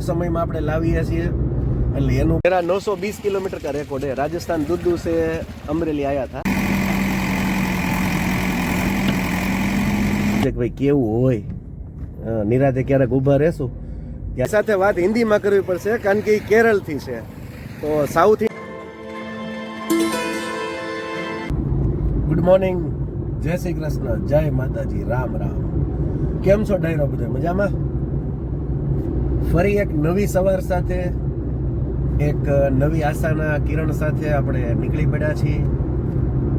ટૂંક સમયમાં આપણે લાવીએ છીએ. એટલે એનું મેરા નવસો વીસ કિલોમીટર કા રેકોર્ડ હે. રાજસ્થાન દુદ્દુ સે અમરેલી આવ્યા હતા ભાઈ કેવું હોય? નિરાતે ક્યારેક ઊભા રહેશું. ત્યાં સાથે વાત હિન્દીમાં કરવી પડશે કારણ કે એ કેરળથી છે. તો સાઉથ ગુડ મોર્નિંગ જય શ્રી કૃષ્ણ. જય માતાજી. રામ રામ. કેમ છો ડાયરો બધા? મજામાં? ફરી એક નવી સવાર સાથે, એક નવી આશાના કિરણ સાથે આપણે નીકળી પડ્યા છીએ.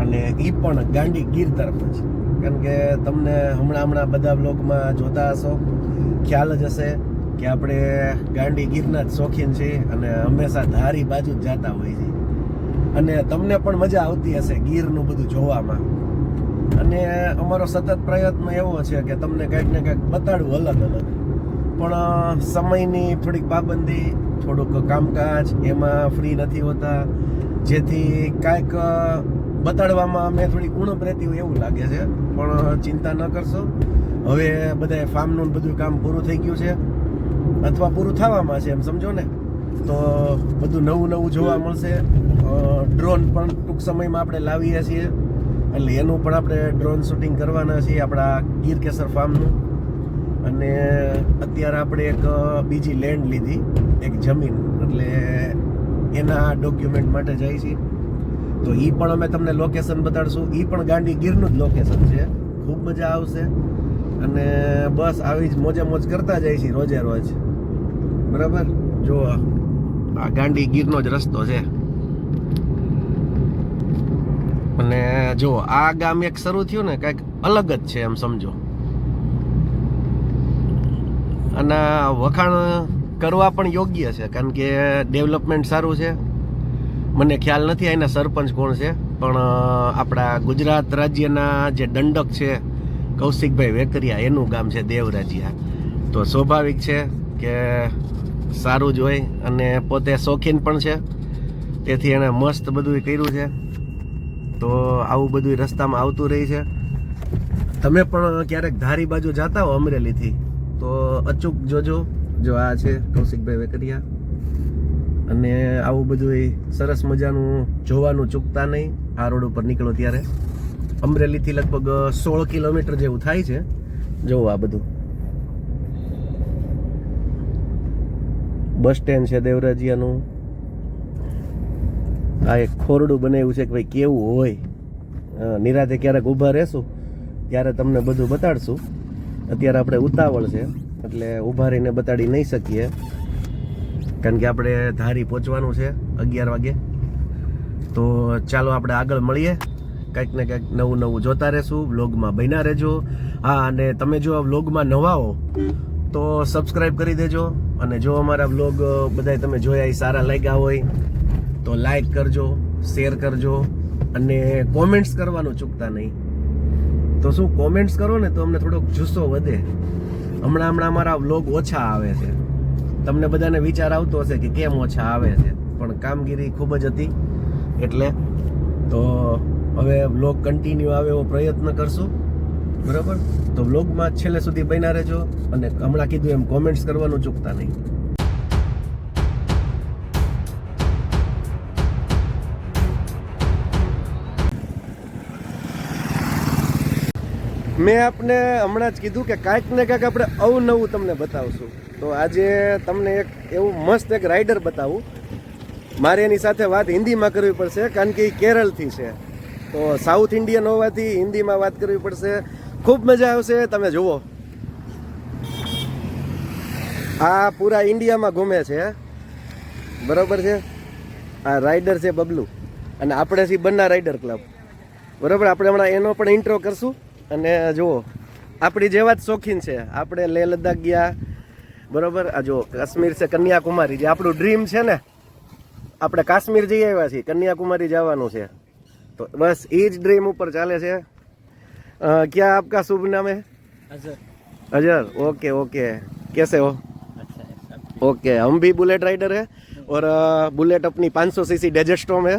અને એ પણ ગાંડી ગીર તરફ જ. કારણ કે તમને હમણાં હમણાં બધા બ્લોગમાં જોતા હશો. ખ્યાલ જ હશે કે આપણે ગાંડી ગીરના જ શોખીન છીએ અને હંમેશા ધારી બાજુ જ જતા હોય છે અને તમને પણ મજા આવતી હશે ગીરનું બધું જોવામાં. અને અમારો સતત પ્રયત્ન એવો છે કે તમને કંઈક ને કંઈક બતાડવું અલગ અલગ. પણ સમયની થોડીક પાબંદી, થોડુંક કામકાજ એમાં ફ્રી નથી હોતા. જેથી કાંઈક બતાડવામાં અમે થોડીક ઉણપ રહેતી હોય એવું લાગે છે. પણ ચિંતા ન કરશો. હવે બધા ફાર્મનું બધું કામ પૂરું થઈ ગયું છે. અથવા પૂરું થવામાં છે એમ, સમજો ને? તો, બધું નવું નવું જોવા મળશે. ડ્રોન પણ ટૂંક સમયમાં આપણે લાવીએ છીએ. એટલે એનું પણ આપણે ડ્રોન શૂટિંગ કરવાના છીએ, આપણા ગીર કેસર ફાર્મનું અને અત્યારે આપણે એક બીજી લેન્ડ લીધી, એક જમીન. એટલે એના ડોક્યુમેન્ટ માટે જાય છે તો એ પણ અમે તમને લોકેશન બતાડશું. એ પણ ગાંડી ગીરનું જ લોકેશન છે. ખૂબ મજા આવશે. અને બસ આવી જ મોજે મોજ કરતા જાય છે રોજે રોજ. બરાબર? જો, આ ગાંડી ગીરનો જ રસ્તો છે. અને જો, આ ગામ એક શરૂ થયું ને, કંઈક અલગ જ છે એમ સમજો. અને વખાણ કરવા પણ યોગ્ય છે, કારણ કે ડેવલપમેન્ટ સારું છે. મને ખ્યાલ નથી અહીંના સરપંચ કોણ છે, પણ આપણા ગુજરાત રાજ્યના જે દંડક છે, કૌશિકભાઈ વેકરિયા, એનું ગામ છે દેવરાજિયા. તો સ્વાભાવિક છે કે સારું જ હોય અને પોતે શોખીન પણ છે. તેથી એણે મસ્ત બધું કર્યું છે. તો આવું બધું રસ્તામાં આવતું રહી છે. તમે પણ ક્યારેક ધારી બાજુ જતા હો અમરેલીથી? તો અચૂક જોજો, જો આ છે કૌશિકભાઈ વેકરિયા. અને આવું બધું સરસ મજાનું જોવાનું ચૂકતા નહીં. આ રોડ ઉપર નીકળો ત્યારે. અમરેલીથી લગભગ સોળ કિલોમીટર જેવું થાય છે. જોવો આ બધું. બસ સ્ટેન્ડ છે દેવરાજીયાનું. આ એક ખોરડું બનાવ્યું છે કે ભાઈ કેવું હોય. નિરાતે ક્યારેક ઊભા રહેશું, ત્યારે તમને બધું બતાડશું. અત્યારે આપણે ઉતાવળ છે, એટલે ઊભા રહીને બતાડી નહીં શકીએ. કારણ કે આપણે ધારી પહોંચવાનું છે અગિયાર વાગે. તો ચાલો આપણે આગળ મળીએ. કંઈક ને કંઈક નવું નવું જોતા રહેશું, વ્લોગમાં બન્યા રહેજો. હા, અને તમે જો આ વ્લોગમાં નવા હો, તો સબસ્ક્રાઈબ કરી દેજો. અને જો અમારા વ્લોગ બધાય તમે જોયા એ સારા લાગ્યા હોય, તો લાઈક કરજો, શેર કરજો, અને કોમેન્ટ્સ કરવાનું ચૂકતા નહીં. તો શું કોમેન્ટ્સ કરો ને તો અમને થોડોક જુસ્સો વધે. હમણાં હમણાં અમારા વ્લોગ ઓછા આવે છે. તમને બધાને વિચાર આવતો હશે કે કેમ ઓછા આવે છે. પણ કામગીરી ખૂબ જ હતી. એટલે તો હવે વ્લોગ કન્ટિન્યુ આવે એવો પ્રયત્ન કરશું. બરાબર? તો વ્લોગમાં છેલ્લે સુધી બન્યા રહેજો અને હમણાં કીધું એમ કોમેન્ટ્સ કરવાનું ચૂકતા નહીં. મેં આપને હમણાં જ કીધું કે કાંઈક ને કાંઈક આપણે અવનવું તમને બતાવશું. તો આજે તમને એક એવું મસ્ત એક રાઇડર બતાવું. મારે એની સાથે વાત હિન્દીમાં કરવી પડશે, કારણ કે એ કેરળથી છે. તો સાઉથ ઇન્ડિયન હોવાથી હિન્દીમાં વાત કરવી પડશે. ખૂબ મજા આવશે, તમે જુઓ. આ પૂરા ઇન્ડિયામાં ઘૂમે છે. બરોબર છે? આ રાઇડર છે બબલુ. અને આપણે છીએ બંના રાઇડર ક્લબ બરોબર? આપણે હમણાં એનો પણ ઇન્ટ્રો કરશું. અને જુઓ આપણી જેવા જ શોખીન છે આપણે લેહ લદ્દાખ ગયા બરોબર આ જો કાશ્મીર છે કન્યાકુમારી જે આપણું ડ્રીમ છે ને આપણે કાશ્મીર જઈ આવ્યા છીએ કન્યાકુમારી જવાનું છે તો બસ એ જ ડ્રીમ ઉપર ચાલે છે અ, ક્યાં આપકા શુભ નામ है अजर अजर ओके ओके कैसे हो अच्छा है सब ओके हम भी बुलेट राइडर है और अ, बुलेट अपनी 500 सीसी डेजर्ट स्टॉर्म है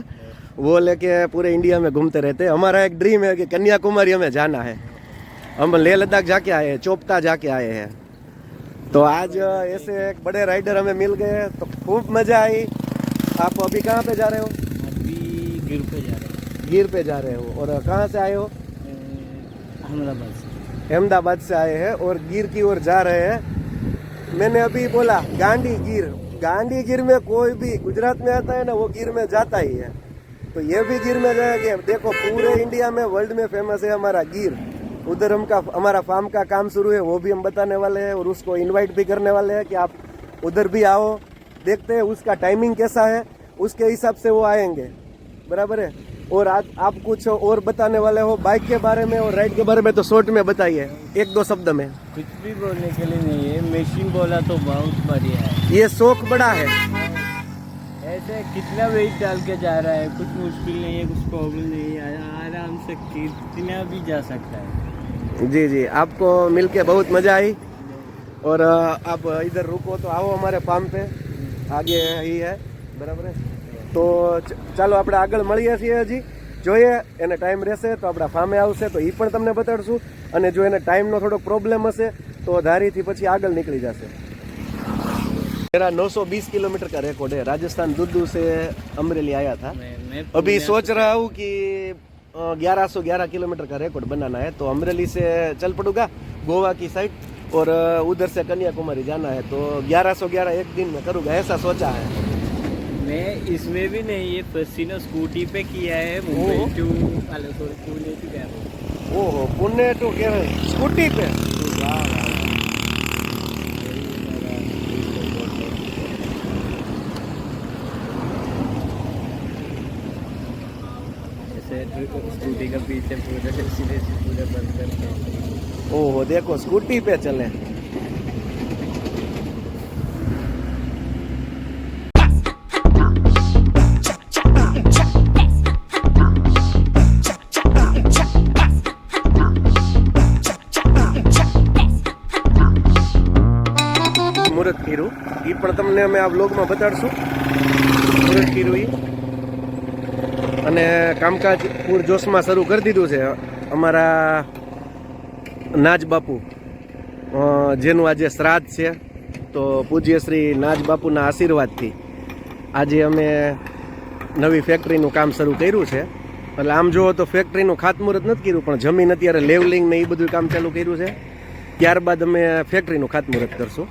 वो लेके पूरे इंडिया में घूमते रहते हैं। हमारा एक ड्रीम है कि कन्याकुमारी हमें जाना है। हम लेह लद्दाख जाके आए हैं चोपता जाके आए हैं। तो आज ऐसे एक बड़े राइडर हमें मिल गए तो खूब मज़ा आई। आप अभी कहाँ पे जा रहे हो? अभी गिर पे जा रहे हो। गिर पे जा रहे हो। और कहाँ से आए हो? अहमदाबाद से। अहमदाबाद से आए हैं और गिर की ओर जा रहे हैं। मैंने अभी बोला गांधी गिर। गांडी गिर में कोई भी गुजरात में आता है ना वो गिर में जाता ही है। तो ये भी गिर में जाएँगे देखो पूरे इंडिया में वर्ल्ड में फ़ेमस है हमारा गिर। उधर हम का हमारा फार्म का काम शुरू है वो भी हम बताने वाले हैं और उसको इनवाइट भी करने वाले हैं कि आप उधर भी आओ। देखते हैं उसका टाइमिंग कैसा है उसके हिसाब से वो आएँगे। बराबर है? और आज आप कुछ और बताने वाले हो बाइक के बारे में और राइड के बारे में तो शॉर्ट में बताइए एक दो शब्द में। कुछ भी बोलने के लिए नहीं है मशीन बोला तो बहुत बढ़िया है। ये शौक बड़ा है। ऐसे कितना वेट डाल के जा रहा है कुछ मुश्किल नहीं है कुछ प्रॉब्लम नहीं है आराम से कितना भी जा सकता है जी जी आपको मिलके बहुत मजा आई और अ, आप इधर रुको तो आओ हमारे फार्म पे આગે ही है બરાબર હે? તો ચ- ચાલો આપણે આગળ મળીએ છીએ હજી જોઈએ એને ટાઈમ રહેશે તો આપણા ફાર્મે આવશે તો એ પણ તમને બતાડશું અને જો એને ટાઈમનો થોડોક પ્રોબ્લેમ હશે તો ધારીથી પછી આગળ નીકળી જશે मेरा 920 किलोमीटर का रिकॉर्ड है। राजस्थान दुद्दू से अमरेली आया था। मैं मैं अभी सोच रहा हूँ। कि ग्यारह सौ ग्यारह किलोमीटर का रिकॉर्ड बनाना है। तो अमरेली से चल पड़ूँगा गोवा की साइड और उधर से कन्याकुमारी जाना है। तो ग्यारह सौ ग्यारह एक दिन में करूँगा ऐसा सोचा है। मैं इसमें भी नहीं ये पसीना स्कूटी पे किया है मुंबई। To Pune to. ओहो पुणे टू स्कूटी पे? ऐसे स्कूटी का पीछे पूरे सीधे से पूरे बंद करके ओहो देखो स्कूटी पे चले મુહૂર્ત ખીરું એ પણ તમને અમે આ બ્લોગમાં બતાડશું મુહૂર્ત ખીરું ઈ અને કામકાજ પૂરજોશમાં શરૂ કરી દીધું છે અમારા નાજ બાપુ જેનું આજે શ્રાદ્ધ છે, તો પૂજ્ય શ્રી નાજ બાપુના આશીર્વાદથી આજે અમે નવી ફેક્ટરીનું કામ શરૂ કર્યું છે. એટલે આમ જુઓ તો ફેક્ટરીનું ખાતમુહૂર્ત નથી કર્યું, પણ જમીન અત્યારે લેવલિંગ ને એ બધું કામ ચાલુ કર્યું છે. ત્યારબાદ અમે ફેક્ટરીનું ખાતમુહૂર્ત કરશું.